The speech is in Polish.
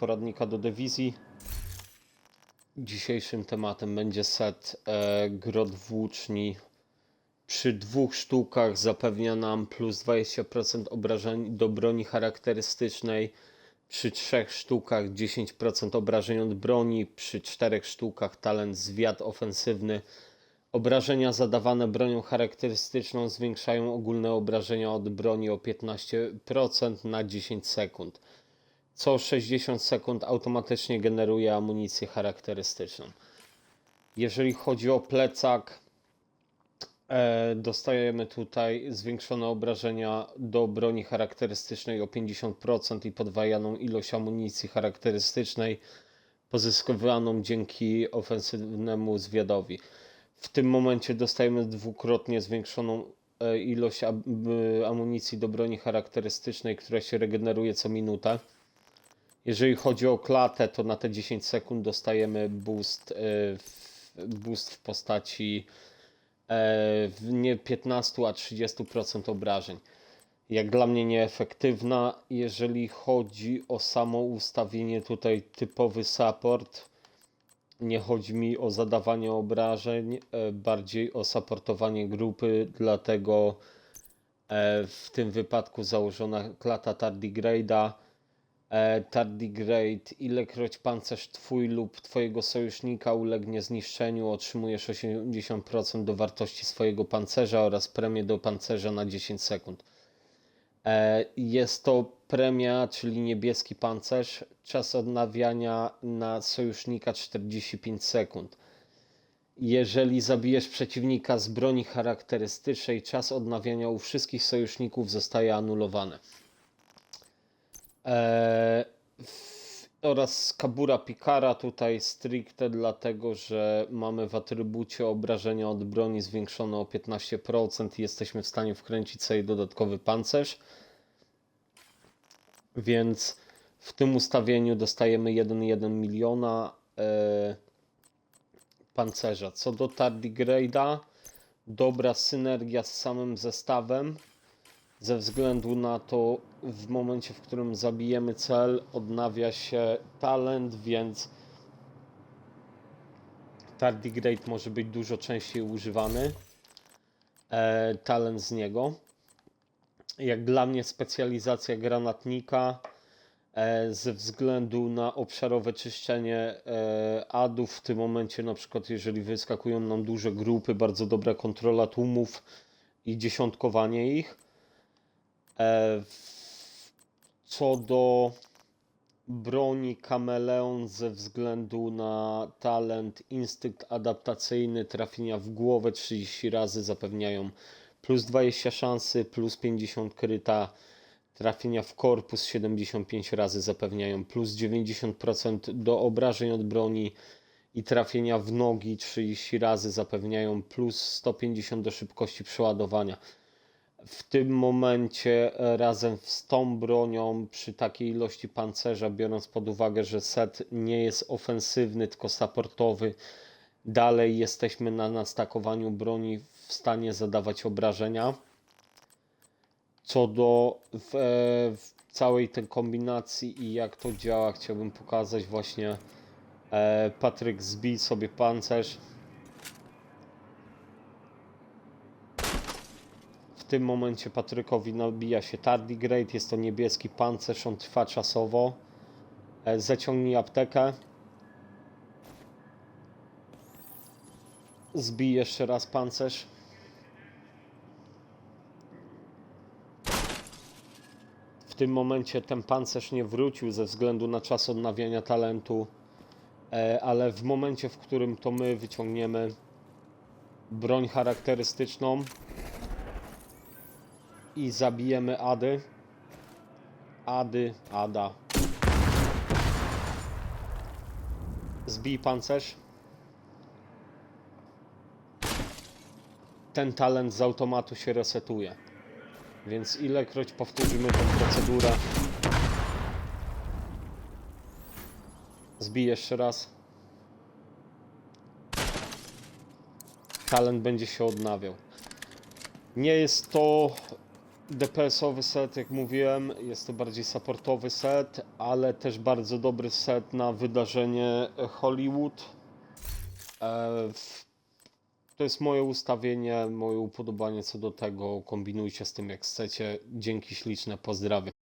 poradnika do dywizji. Dzisiejszym tematem będzie set e, grot włóczni. Przy dwóch sztukach zapewnia nam plus 20% obrażeń do broni charakterystycznej. Przy trzech sztukach 10% obrażeń od broni. Przy czterech sztukach talent zwiat ofensywny. Obrażenia zadawane bronią charakterystyczną zwiększają ogólne obrażenia od broni o 15% na 10 sekund. Co 60 sekund automatycznie generuje amunicję charakterystyczną. Jeżeli chodzi o plecak, e, dostajemy tutaj zwiększone obrażenia do broni charakterystycznej o 50% i podwajaną ilość amunicji charakterystycznej pozyskiwaną dzięki ofensywnemu zwiadowi. W tym momencie dostajemy dwukrotnie zwiększoną e, ilość amunicji do broni charakterystycznej, która się regeneruje co minutę. Jeżeli chodzi o klatę, to na te 10 sekund dostajemy boost, e, w, boost w postaci e, nie 15, a 30% obrażeń. Jak dla mnie nieefektywna, jeżeli chodzi o samo ustawienie tutaj typowy support, nie chodzi mi o zadawanie obrażeń, e, bardziej o supportowanie grupy, dlatego w tym wypadku założona klata tardigrade'a. E, Tardigrade, ilekroć pancerz twój lub twojego sojusznika ulegnie zniszczeniu, otrzymujesz 80% do wartości swojego pancerza oraz premię do pancerza na 10 sekund. E, Jest to premia, czyli niebieski pancerz. Czas odnawiania na sojusznika 45 sekund. Jeżeli zabijesz przeciwnika z broni charakterystycznej, czas odnawiania u wszystkich sojuszników zostaje anulowany. E, w, oraz Kabura Pikara tutaj stricte dlatego, że mamy w atrybucie obrażenia od broni zwiększone o 15% i jesteśmy w stanie wkręcić sobie dodatkowy pancerz. Więc w tym ustawieniu dostajemy 1,1 miliona e, pancerza. Co do Tardigrade'a, dobra synergia z samym zestawem ze względu na to w momencie, w którym zabijemy cel, odnawia się talent, więc Tardigrade może być dużo częściej używany. E, talent z niego. Jak dla mnie specjalizacja granatnika e, ze względu na obszarowe czyszczenie e, adów w tym momencie na przykład jeżeli wyskakują nam duże grupy, bardzo dobra kontrola tłumów i dziesiątkowanie ich. E, Co do broni kameleon ze względu na talent, instynkt adaptacyjny, trafienia w głowę 30 razy zapewniają plus 20 szansy, plus 50 kryta, trafienia w korpus 75 razy zapewniają plus 90% do obrażeń od broni. I trafienia w nogi 30 razy zapewniają plus 150 do szybkości przeładowania w tym momencie e, razem z tą bronią przy takiej ilości pancerza, biorąc pod uwagę, że set nie jest ofensywny, tylko supportowy, dalej jesteśmy na nastakowaniu broni w stanie zadawać obrażenia. Co do w, e, w całej tej kombinacji i jak to działa, chciałbym pokazać właśnie e, Patryk zbij sobie pancerz. Tym momencie Patrykowi nabija się Tardigrade, jest to niebieski pancerz, on trwa czasowo. E, Zaciągnij aptekę. Zbij jeszcze raz pancerz. W tym momencie ten pancerz nie wrócił ze względu na czas odnawiania talentu, e, ale w momencie, w którym to my wyciągniemy broń charakterystyczną, i zabijemy Ady. Ady, Ada. Zbij pancerz. Ten talent z automatu się resetuje. Więc ilekroć powtórzymy tę procedurę. Zbij jeszcze raz. Talent będzie się odnawiał. Nie jest to DPS-owy set, jak mówiłem, jest to bardziej supportowy set, ale też bardzo dobry set na wydarzenie Hollywood. E, To jest moje ustawienie, moje upodobanie co do tego. Kombinujcie z tym jak chcecie. Dzięki śliczne, pozdrawiam.